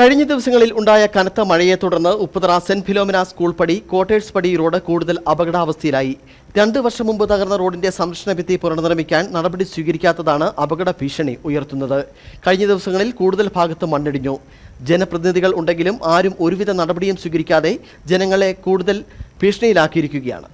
കഴിഞ്ഞ ദിവസങ്ങളിൽ ഉണ്ടായ കനത്ത മഴയെ തുടർന്ന് ഉപ്പുതറ സെന്റ് ഫിലോമിന സ്കൂൾ പടി കോട്ടേഴ്സ് പടി റോഡ് കൂടുതൽ അപകടാവസ്ഥയിലായി. രണ്ട് വർഷം മുമ്പ് തകർന്ന റോഡിന്റെ സംരക്ഷണ ഭിത്തി പുനർനിർമ്മിക്കാൻ നടപടി സ്വീകരിക്കാത്തതാണ് അപകട ഭീഷണി ഉയർത്തുന്നത്. കഴിഞ്ഞ ദിവസങ്ങളിൽ കൂടുതൽ ഭാഗത്ത് മണ്ണിടിഞ്ഞു. ജനപ്രതിനിധികൾ ഉണ്ടെങ്കിലും ആരും ഒരുവിധ നടപടിയും സ്വീകരിക്കാതെ ജനങ്ങളെ കൂടുതൽ ഭീഷണിയിലാക്കിയിരിക്കുകയാണ്.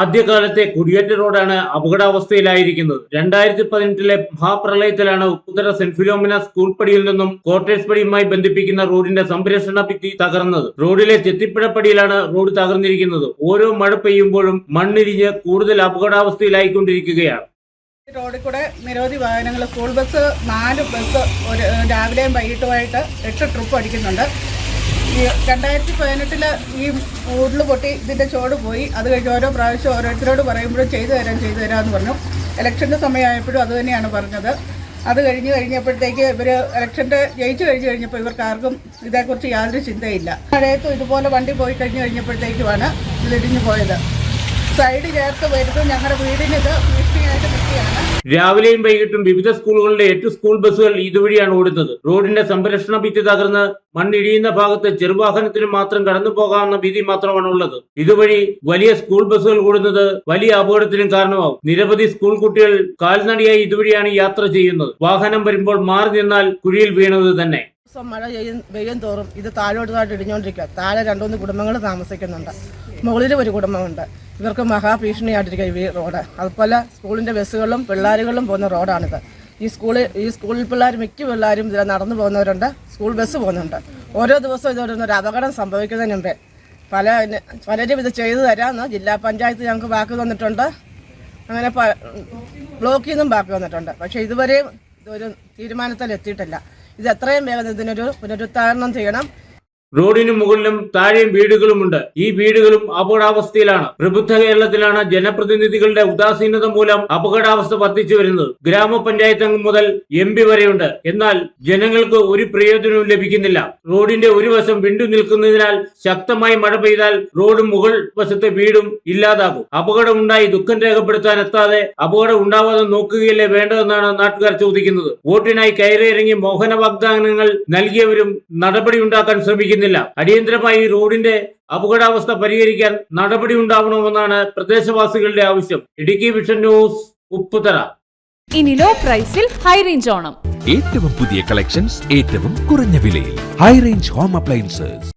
ആദ്യകാലത്തെ കുടിയേറ്റ റോഡാണ് അപകടാവസ്ഥയിലായിരിക്കുന്നത്. രണ്ടായിരത്തി പതിനെട്ടിലെ മഹാപ്രളയത്തിലാണ് ഉത്തര സെന്റ് ഫിലോമിന സ്കൂൾ പടിയിൽ നിന്നും കോട്ടേഴ്സ് പടിയുമായി ബന്ധിപ്പിക്കുന്ന റോഡിന്റെ സംരക്ഷണ ഭിത്തി തകർന്നത്. റോഡിലെ ചെത്തിപ്പുഴപ്പടിയിലാണ് റോഡ് തകർന്നിരിക്കുന്നത്. ഓരോ മഴ പെയ്യുമ്പോഴും മണ്ണിരിഞ്ഞ് കൂടുതൽ അപകടാവസ്ഥയിലായിക്കൊണ്ടിരിക്കുകയാണ്. റോഡിൽ കൂടെ നിരവധി വാഹനങ്ങൾ സ്കൂൾ ബസ് നാല് ബസ് ഒരു രാവിലെയും വൈകിട്ടുമായിട്ട് എട്ട് ട്രിപ്പ് അടിക്കുന്നുണ്ട്. രണ്ടായിരത്തി പതിനെട്ടിൽ ഈ ഉരുൾ പൊട്ടി ഇതിന്റെ ചോട് പോയി. അത് കഴിഞ്ഞ് ഓരോ പ്രാവശ്യം ഓരോരുത്തരോട് പറയുമ്പോഴും ചെയ്തു തരാം ചെയ്തു തരാമെന്ന് പറഞ്ഞു. ഇലക്ഷന്റെ സമയമായപ്പോഴും അത് തന്നെയാണ് പറഞ്ഞത്. അത് കഴിഞ്ഞ് കഴിഞ്ഞപ്പോഴത്തേക്ക് ഇവർ ഇലക്ഷന്റെ ജയിച്ചു കഴിഞ്ഞ് കഴിഞ്ഞപ്പോൾ ഇവർക്ക് ആർക്കും ഇതേക്കുറിച്ച് യാതൊരു ചിന്തയില്ല. മഴയത്തും ഇതുപോലെ വണ്ടി പോയി കഴിഞ്ഞ് കഴിഞ്ഞപ്പോഴത്തേക്കുമാണ് ഇതിടിഞ്ഞു പോയത്. സൈഡ് ചേർത്ത് വരുന്നത് ഞങ്ങളുടെ വീടിന് ഇത് ഭീഷണിയായിട്ട് നിൽക്കുകയാണ് രാവിലെയും വൈകിട്ടും വിവിധ സ്കൂളുകളിലെ എട്ട് സ്കൂൾ ബസ്സുകൾ ഇതുവഴിയാണ് ഓടുന്നത്. റോഡിന്റെ സംരക്ഷണ ഭിത്തി തകർന്ന് മണ്ണിടിയുന്ന ഭാഗത്ത് ചെറുവാഹനത്തിന് മാത്രം കടന്നു പോകാവുന്ന വീതി മാത്രമാണ് ഉള്ളത്. ഇതുവഴി വലിയ സ്കൂൾ ബസ്സുകൾ ഓടുന്നത് വലിയ അപകടത്തിനും കാരണമാവും. നിരവധി സ്കൂൾ കുട്ടികൾ കാൽനടയായി ഇതുവഴിയാണ് യാത്ര ചെയ്യുന്നത്. വാഹനം വരുമ്പോൾ മാറി നിന്നാൽ കുഴിയിൽ വീണത് തന്നെ. ദിവസം മഴ പെയ്യും പെയ്യും തോറും ഇത് താഴോട്ട് താഴോട്ട് ഇടിഞ്ഞുകൊണ്ടിരിക്കുക. താഴെ രണ്ടുമൂന്ന് കുടുംബങ്ങൾ താമസിക്കുന്നുണ്ട്. മുകളിൽ ഒരു കുടുംബമുണ്ട്. ഇവർക്ക് മഹാഭീഷണിയായിട്ടിരിക്കുക ഈ റോഡ്. അതുപോലെ സ്കൂളിന്റെ ബസ്സുകളിലും പിള്ളേരുകളിലും പോകുന്ന റോഡാണിത്. ഈ സ്കൂളിൽ ഈ സ്കൂളിൽ പിള്ളേർ മിക്ക പിള്ളേരും ഇതിൽ നടന്നു പോകുന്നവരുണ്ട് സ്കൂൾ ബസ് പോകുന്നുണ്ട്. ഓരോ ദിവസവും ഇതോടെ ഒരു അപകടം സംഭവിക്കുന്നതിന് മുമ്പേ പല പലരും ഇത് ചെയ്തു തരാമെന്ന് ജില്ലാ പഞ്ചായത്ത് ഞങ്ങൾക്ക് വാക്ക് തന്നിട്ടുണ്ട്. അങ്ങനെ ബ്ലോക്കിൽ നിന്നും ബാക്കി വന്നിട്ടുണ്ട്. പക്ഷെ ഇതുവരെയും ഇതൊരു തീരുമാനത്തിൽ എത്തിയിട്ടില്ല ഇത് എത്രയും വേഗം ഇതിനൊരു പുനരുദ്ധാരണം ചെയ്യണം. റോഡിന് മുകളിലും താഴെയും വീടുകളുമുണ്ട്. ഈ വീടുകളും അപകടാവസ്ഥയിലാണ്. പ്രബുദ്ധ കേരളത്തിലാണ് ജനപ്രതിനിധികളുടെ ഉദാസീനത മൂലം അപകടാവസ്ഥ വർദ്ധിച്ചു വരുന്നത്. ഗ്രാമപഞ്ചായത്ത് അംഗം മുതൽ എം പി വരെയുണ്ട്. എന്നാൽ ജനങ്ങൾക്ക് ഒരു പ്രയോജനവും ലഭിക്കുന്നില്ല. റോഡിന്റെ ഒരു വശം വിണ്ടു നിൽക്കുന്നതിനാൽ ശക്തമായി മഴ പെയ്താൽ റോഡ് മുകൾ വശത്തെ വീടും ഇല്ലാതാകും. അപകടമുണ്ടായി ദുഃഖം രേഖപ്പെടുത്താൻ എത്താതെ അപകടം ഉണ്ടാവാതെ നോക്കുകയല്ലേ വേണ്ടതെന്നാണ് നാട്ടുകാർ ചോദിക്കുന്നത്. വോട്ടിനായി കയറിയിറങ്ങി മോഹന വാഗ്ദാനങ്ങൾ നൽകിയവരും നടപടി ഉണ്ടാക്കാൻ ശ്രമിക്കുന്നില്ല അടിയന്തരമായി റോഡിന്റെ അപകടാവസ്ഥ പരിഹരിക്കാൻ നടപടി ഉണ്ടാവണമെന്നാണ് പ്രദേശവാസികളുടെ ആവശ്യം. Idukki vision news Upputhara. ഇനി ലോ പ്രൈസിൽ ഹൈ റേഞ്ച് ഓണം. ഏറ്റവും പുതിയ കളക്ഷൻസ് ഏറ്റവും കുറഞ്ഞ വിലയിൽ. High range home appliances